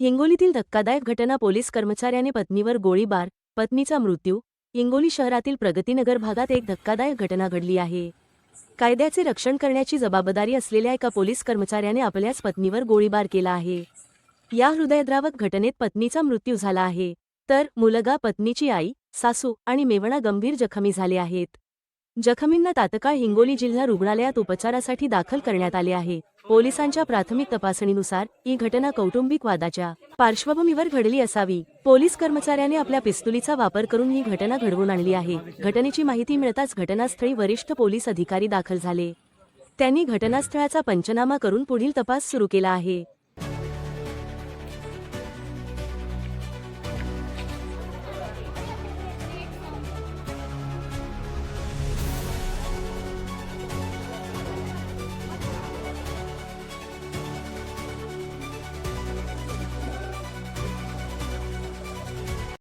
हिंगोलीतील धक्कादायक घटना पोलीस कर्मचाऱ्याने पत्नीवर गोळीबार पत्नीचा मृत्यू हिंगोली शहरातील प्रगतीनगर भागात एक धक्कादायक घटना घडली आहे. कायद्याचे रक्षण करण्याची जबाबदारी असलेल्या एका पोलीस कर्मचाऱ्याने आपल्याच पत्नीवर गोळीबार केला आहे. या हृदयद्रावक घटनेत पत्नीचा मृत्यू झाला आहे. तर मुलगा पत्नीची आई सासू आणि मेवणा गंभीर जखमी झाले आहेत. जखमींना तात्काळ हिंगोली जिल्हा रुग्णालयात उपचारासाठी दाखल करण्यात आले आहे. पोलिसांच्या प्राथमिक तपासणीनुसार ही घटना कौटुंबिक वादाच्या पार्श्वभूमीवर घडली असावी. पोलीस कर्मचाऱ्याने आपल्या पिस्तुलीचा वापर करून ही घटना घडवून आणली आहे. घटनेची माहिती मिळताच घटनास्थळी वरिष्ठ पोलीस अधिकारी दाखल झाले. त्यांनी घटनास्थळाचा पंचनामा करून पुढील तपास सुरू केला आहे.